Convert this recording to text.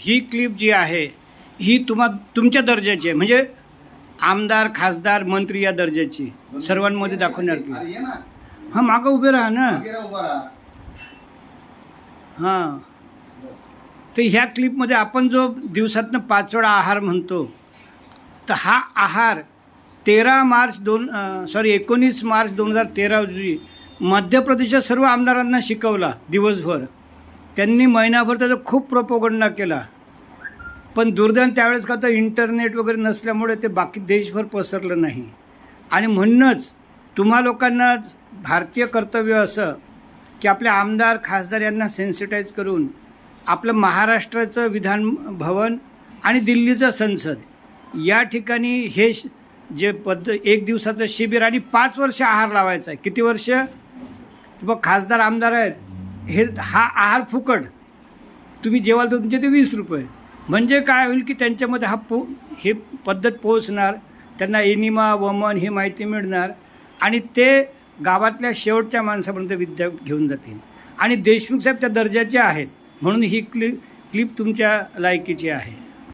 ही clip जी आहे ही तुम्हा तुमच्या दर्जाची आहे. म्हणजे आमदार खासदार मंत्री या दर्जाची. सर्वांमध्ये दाखवणार ना. हां मागं उभे राहा ना. हां. तर ह्या क्लिपमध्ये आपण जो दिवसातनं पाच वेळा आहार म्हणतो तर हा आहार तेरा मार्च दोन सॉरी एकोणीस मार्च दोन हजार तेरा रोजी मध्य प्रदेशात सर्व आमदारांना शिकवला दिवसभर. त्यांनी महिनाभर त्याचा खूप प्रोपोगंडा केला. पण दुर्दैवाने त्यावेळेस का तर इंटरनेट वगैरे नसल्यामुळे ते बाकी देशभर पसरलं नाही. आणि म्हणूनच तुम्हा लोकांना भारतीय कर्तव्य असं की आपले आमदार खासदार यांना सेन्सिटाईज करून आपलं महाराष्ट्राचं विधान भवन आणि दिल्लीचं संसद या ठिकाणी हे श- जे पद्ध एक दिवसाचं शिबिर आणि पाच वर्ष आहार लावायचा आहे. किती वर्ष? बघ खासदार आमदार आहेत. हे हा आहार फुकट तुम्ही जेवाल तर तुमचे ते वीस रुपये. म्हणजे काय होईल की त्यांच्यामध्ये हा पो हे पद्धत पोहोचणार त्यांना एनिमा वमन ही माहिती मिळणार आणि ते गावातल्या शेवटच्या माणसापर्यंत विद्या घेऊन जातील. आणि देशमुख साहेब त्या दर्जाचे आहेत म्हणून ही क्लि क्लिप तुमच्या लायकीची आहे.